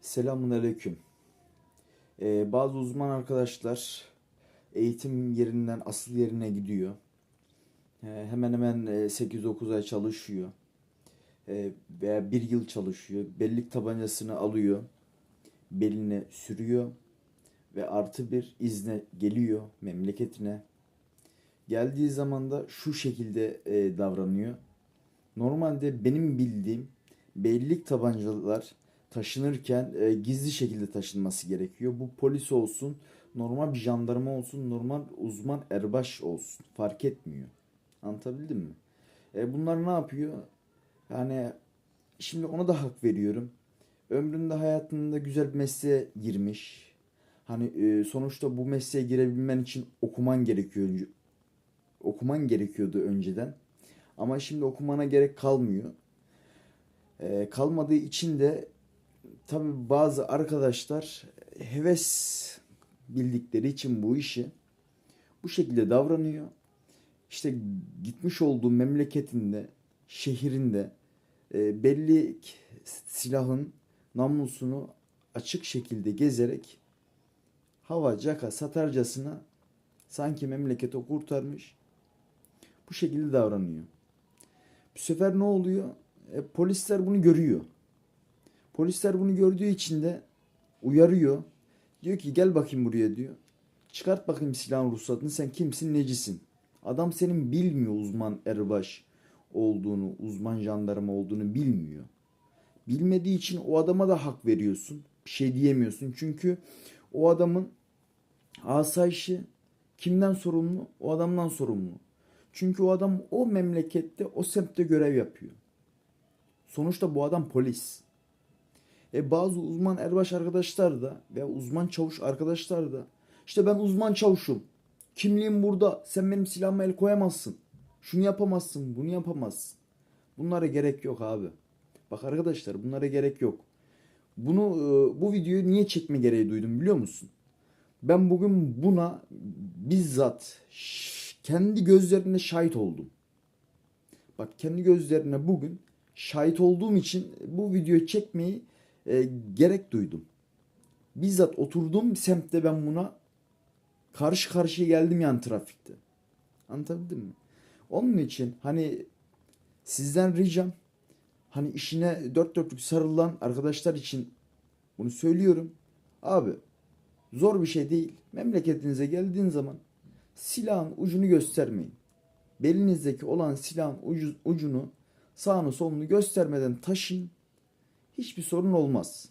Selamun aleyküm. Ee, bazı uzman arkadaşlar eğitim yerinden asıl yerine gidiyor. Ee, hemen hemen e, 8-9 ay çalışıyor. Ee, veya bir yıl çalışıyor. Bellik tabancasını alıyor. Beline sürüyor. Ve artı bir izne geliyor memleketine. Geldiği zaman da şu şekilde e, davranıyor. Normalde benim bildiğim bellik tabancalar taşınırken e, gizli şekilde taşınması gerekiyor. Bu polis olsun, normal bir jandarma olsun, normal uzman erbaş olsun. Fark etmiyor. Anlatabildim mi? E, bunlar ne yapıyor? Yani şimdi ona da hak veriyorum. Ömründe hayatında güzel bir mesleğe girmiş. Hani e, sonuçta bu mesleğe girebilmen için okuman gerekiyor. Okuman gerekiyordu önceden. Ama şimdi okumana gerek kalmıyor. Ee, kalmadığı için de tabii bazı arkadaşlar heves bildikleri için bu işi bu şekilde davranıyor. İşte gitmiş olduğu memleketinde, şehrinde e, belli silahın namlusunu açık şekilde gezerek hava caka satarcasına sanki memleketi kurtarmış bu şekilde davranıyor. Bu sefer ne oluyor? E, polisler bunu görüyor. Polisler bunu gördüğü için de uyarıyor. Diyor ki gel bakayım buraya diyor. Çıkart bakayım silahın ruhsatını sen kimsin necisin. Adam senin bilmiyor uzman erbaş olduğunu, uzman jandarma olduğunu bilmiyor. Bilmediği için o adama da hak veriyorsun. Bir şey diyemiyorsun. Çünkü o adamın asayişi kimden sorumlu? O adamdan sorumlu. Çünkü o adam o memlekette, o semtte görev yapıyor. Sonuçta bu adam polis. E bazı uzman erbaş arkadaşlar da ve uzman çavuş arkadaşlar da işte ben uzman çavuşum. Kimliğim burada. Sen benim silahıma el koyamazsın. Şunu yapamazsın, bunu yapamazsın. Bunlara gerek yok abi. Bak arkadaşlar bunlara gerek yok. Bunu e, bu videoyu niye çekme gereği duydum biliyor musun? Ben bugün buna bizzat kendi gözlerimle şahit oldum. Bak kendi gözlerine bugün şahit olduğum için bu videoyu çekmeyi e, gerek duydum. Bizzat oturduğum semtte ben buna karşı karşıya geldim yani trafikte. Anlatabildim mi? Onun için hani sizden ricam hani işine dört dörtlük sarılan arkadaşlar için bunu söylüyorum. Abi zor bir şey değil. Memleketinize geldiğin zaman silahın ucunu göstermeyin. Belinizdeki olan silahın ucu- ucunu sağını solunu göstermeden taşıyın. Hiçbir sorun olmaz.